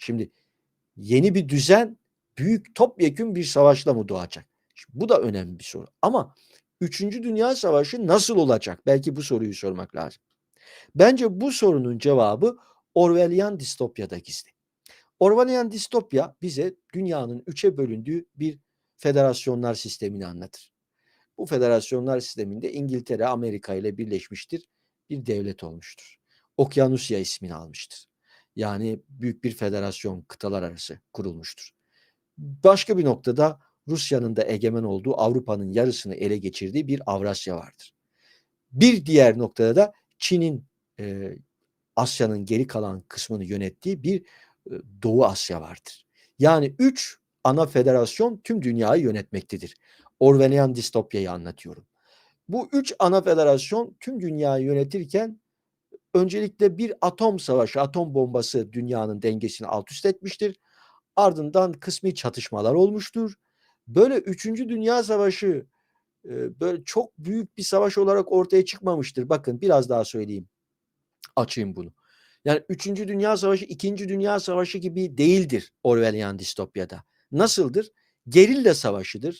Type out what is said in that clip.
Şimdi yeni bir düzen büyük topyekün bir savaşla mı doğacak? Şimdi bu da önemli bir soru. Ama 3. Dünya Savaşı nasıl olacak? Belki bu soruyu sormak lazım. Bence bu sorunun cevabı Orwellian distopyada gizli. Orwellian distopya bize dünyanın üçe bölündüğü bir federasyonlar sistemini anlatır. Bu federasyonlar sisteminde İngiltere Amerika ile birleşmiştir. Bir devlet olmuştur. Okyanusya ismini almıştır. Yani büyük bir federasyon kıtalar arası kurulmuştur. Başka bir noktada Rusya'nın da egemen olduğu Avrupa'nın yarısını ele geçirdiği bir Avrasya vardır. Bir diğer noktada da Çin'in e, Asya'nın geri kalan kısmını yönettiği bir e, Doğu Asya vardır. Yani üç ana federasyon tüm dünyayı yönetmektedir. Orwellian distopyayı anlatıyorum. Bu üç ana federasyon tüm dünyayı yönetirken öncelikle bir atom savaşı, atom bombası dünyanın dengesini alt üst etmiştir. Ardından kısmi çatışmalar olmuştur. Böyle 3. Dünya Savaşı e, böyle çok büyük bir savaş olarak ortaya çıkmamıştır. Bakın biraz daha söyleyeyim. Açayım bunu. Yani 3. Dünya Savaşı 2. Dünya Savaşı gibi değildir Orwellian distopyada. Nasıldır? Gerilla savaşıdır.